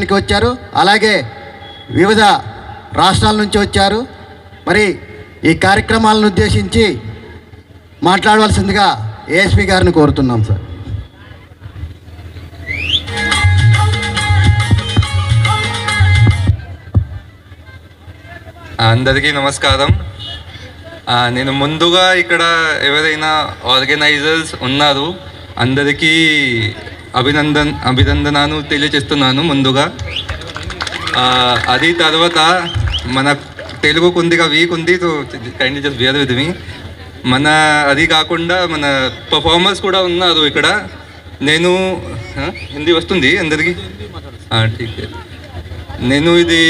చేయడానికి వచ్చారు. అలాగే వివిధ రాష్ట్రాల నుంచి వచ్చారు. మరి ఈ కార్యక్రమాలను ఉద్దేశించి మాట్లాడవలసిందిగా ఏఎస్పీ గారిని కోరుతున్నాం సార్. అందరికీ నమస్కారం. నేను ముందుగా ఇక్కడ ఎవరైనా ఆర్గనైజర్స్ ఉన్నారు అందరికీ అభినందన్ అభినందనాలు తెలియజేస్తున్నాను ముందుగా. అది తర్వాత మన తెలుగు కొద్దిగా వీక్ ఉంది so kindly just bear with me మన అది కాకుండా మన పర్ఫార్మర్స్ కూడా ఉన్నారు ఇక్కడ. నేను హిందీ వస్తుంది అందరికీ? ఠీక్ నేను ఇది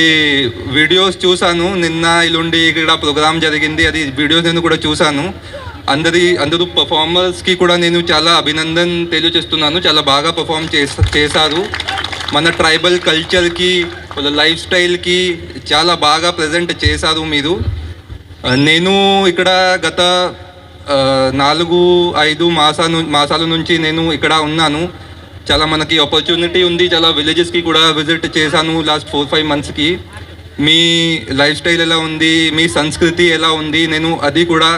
వీడియోస్ చూసాను నిన్న ఇల్లుండి ఇక్కడ ప్రోగ్రామ్ జరిగింది. అది వీడియోస్ నేను కూడా చూసాను అందరి అందరూ పర్ఫార్మర్స్కి కూడా నేను చాలా అభినందన తెలియజేస్తున్నాను. చాలా బాగా పర్ఫామ్ చేశారు. మన ట్రైబల్ కల్చర్కి వాళ్ళ లైఫ్ స్టైల్కి చాలా బాగా ప్రజెంట్ చేశారు మీరు. నేను ఇక్కడ గత నాలుగు ఐదు మాసాలు మాసాల నుంచి నేను ఇక్కడ ఉన్నాను. చాలా మనకి ఆపర్చునిటీ ఉంది. చాలా విలేజెస్కి కూడా విజిట్ చేశాను లాస్ట్ ఫోర్ ఫైవ్ మంత్స్కి మీ లైఫ్ స్టైల్ ఎలా ఉంది? మీ సంస్కృతి ఎలా ఉంది? నేను అది కూడా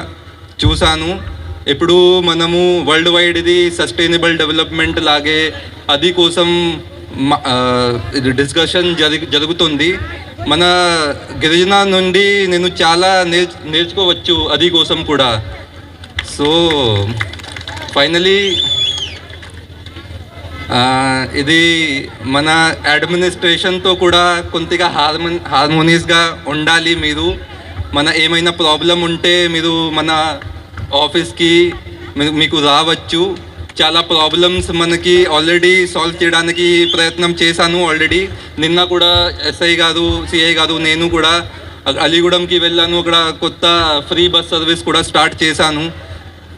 చూశాను. ఇప్పుడు మనము వరల్డ్ వైడ్ది సస్టైనబుల్ డెవలప్మెంట్ లాగే అది కోసం ఇది డిస్కషన్ జరుగు జరుగుతుంది. మన గిరిజన నుండి నేను చాలా నేర్చు నేర్చుకోవచ్చు అది కోసం కూడా. సో ఫైనలీ ఇది మన అడ్మినిస్ట్రేషన్తో కూడా కొద్దిగా హార్మోన్ హార్మోనియస్గా ఉండాలి మీరు. మన ఏమైనా ప్రాబ్లం ఉంటే మీరు మన ఆఫీస్కి మీకు రావచ్చు. చాలా ప్రాబ్లమ్స్ మనకి ఆల్రెడీ సాల్వ్ చేయడానికి ప్రయత్నం చేశాను ఆల్రెడీ. నిన్న కూడా ఎస్ఐ గారు సిఐ గారు నేను కూడా అలీగూడెంకి వెళ్ళాను. అక్కడ కొత్త ఫ్రీ బస్ సర్వీస్ కూడా స్టార్ట్ చేశాను.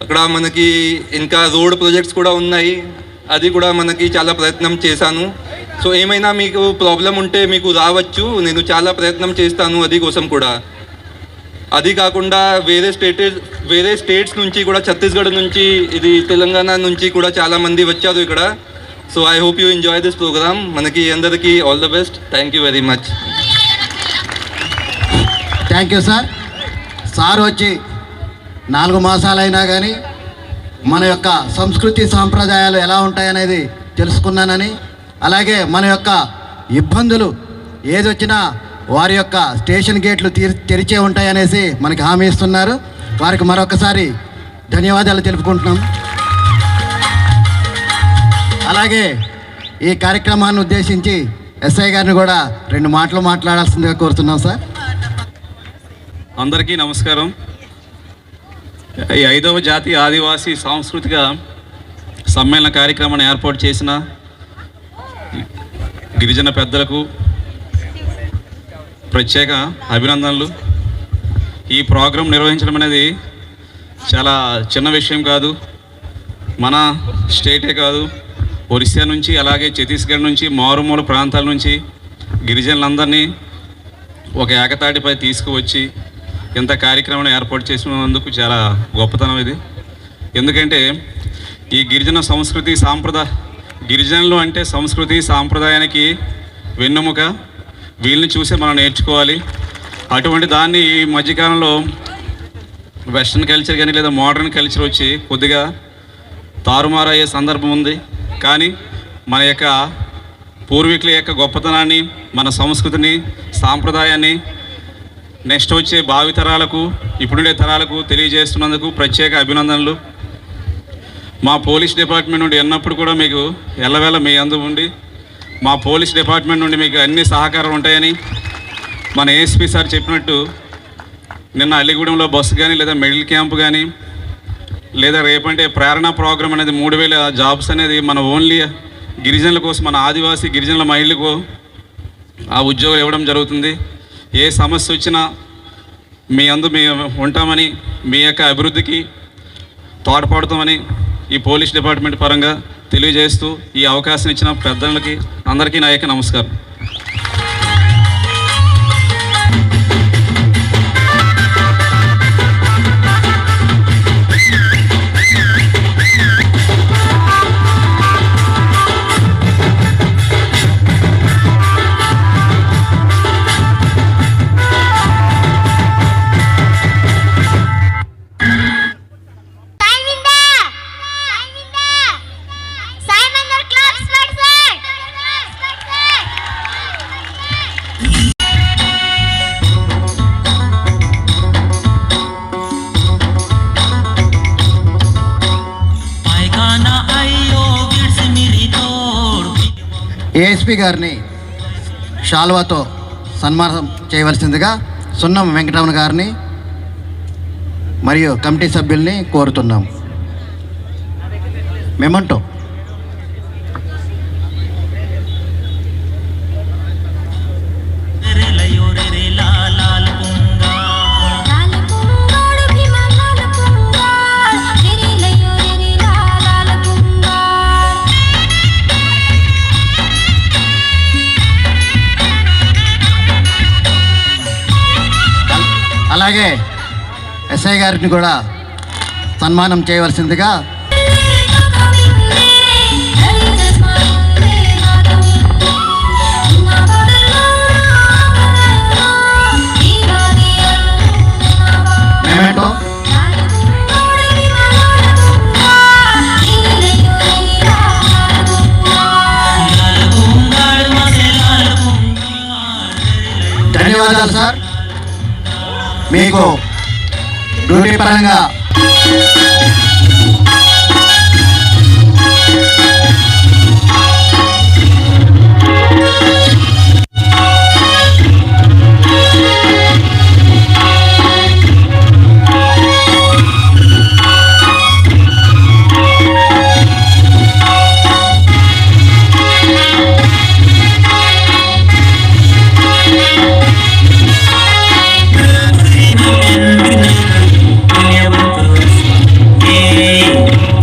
అక్కడ మనకి ఇంకా రోడ్ ప్రాజెక్ట్స్ కూడా ఉన్నాయి. అది కూడా మనకి చాలా ప్రయత్నం చేశాను. సో ఏమైనా మీకు ప్రాబ్లం ఉంటే మీకు రావచ్చు. నేను చాలా ప్రయత్నం చేస్తాను అది కోసం కూడా. అది కాకుండా వేరే స్టేట్ వేరే స్టేట్స్ నుంచి కూడా ఛత్తీస్గఢ్ నుంచి ఇది తెలంగాణ నుంచి కూడా చాలామంది వచ్చారు ఇక్కడ. So I hope you enjoy this programme మనకి అందరికీ all the best thank you very much thank you sir sir వచ్చి నాలుగు మాసాలైనా కానీ మన యొక్క సంస్కృతి సాంప్రదాయాలు ఎలా ఉంటాయనేది తెలుసుకున్నానని అలాగే మన యొక్క ఇబ్బందులు ఏదొచ్చినా వారి యొక్క స్టేషన్ గేట్లు తెరిచే ఉంటాయనేసి మనకి హామీ ఇస్తున్నారు. వారికి మరొకసారి ధన్యవాదాలు తెలుపుకుంటున్నాం. అలాగే ఈ కార్యక్రమాన్ని ఉద్దేశించి ఎస్ఐ గారిని కూడా రెండు మాటలు మాట్లాడాల్సిందిగా కోరుతున్నాం సార్. అందరికీ నమస్కారం. ఈ ఐదవ జాతీయ ఆదివాసీ సాంస్కృతిక సమ్మేళన కార్యక్రమాన్ని ఏర్పాటు చేసిన గిరిజన పెద్దలకు ప్రత్యేక అభినందనలు. ఈ ప్రోగ్రాం నిర్వహించడం అనేది చాలా చిన్న విషయం కాదు. మన స్టేటే కాదు. ఒరిస్సా నుంచి అలాగే ఛత్తీస్గఢ్ నుంచి మారుమూల ప్రాంతాల నుంచి గిరిజనులందరినీ ఒక ఏకతాటిపై తీసుకువచ్చి ఇంత కార్యక్రమాన్ని ఏర్పాటు చేసినందుకు చాలా గొప్పతనం ఇది. ఎందుకంటే ఈ గిరిజన సంస్కృతి సాంప్రదాయ గిరిజనులు అంటే సంస్కృతి సాంప్రదాయానికి వెన్నెముక. వీళ్ళని చూసే మనం నేర్చుకోవాలి. అటువంటి దాన్ని ఈ మధ్యకాలంలో వెస్ట్రన్ కల్చర్ కానీ లేదా మోడర్న్ కల్చర్ వచ్చి కొద్దిగా తారుమారు అయ్యే సందర్భం ఉంది. కానీ మన యొక్క పూర్వీకుల యొక్క గొప్పతనాన్ని మన సంస్కృతిని సాంప్రదాయాన్ని నెక్స్ట్ వచ్చే భావితరాలకు ఇప్పుడుండే తరాలకు తెలియజేస్తున్నందుకు ప్రత్యేక అభినందనలు. మా పోలీస్ డిపార్ట్మెంట్ నుండి ఎన్నప్పుడు కూడా మీకు ఎల్లవేళ మీ అందు ఉండి మా పోలీస్ డిపార్ట్మెంట్ నుండి మీకు అన్ని సహకారం ఉంటాయని మన ఏఎస్పీ సార్ చెప్పినట్టు నిన్న అల్లిగూడెంలో బస్సు కానీ లేదా మెడిల్ క్యాంప్ కానీ లేదా రేపంటే ప్రేరణ ప్రోగ్రామ్ అనేది మూడు వేల జాబ్స్ అనేది మన ఓన్లీ గిరిజనుల కోసం మన ఆదివాసీ గిరిజనుల మహిళలకు ఆ ఉద్యోగాలు ఇవ్వడం జరుగుతుంది. ఏ సమస్య వచ్చినా మీ అందు మేము ఉంటామని మీ యొక్క అభివృద్ధికి తోడ్పడతామని ఈ పోలీస్ డిపార్ట్మెంట్ పరంగా తెలియజేస్తూ ఈ అవకాశం ఇచ్చిన పెద్దలకి అందరికీ నా యొక్క నమస్కారం. ఎస్పీ గారిని షాల్వాతో సన్మానం చేయవలసిందిగా సున్నం వెంకటరమణ గారిని మరియు కమిటీ సభ్యుల్ని కోరుతున్నాం. మెమంటో. అలాగే ఎస్ఐ గారిని కూడా సన్మానం చేయవలసిందిగా ధన్యవాదాలు సార్. మీకు డ్యూటీ పరంగా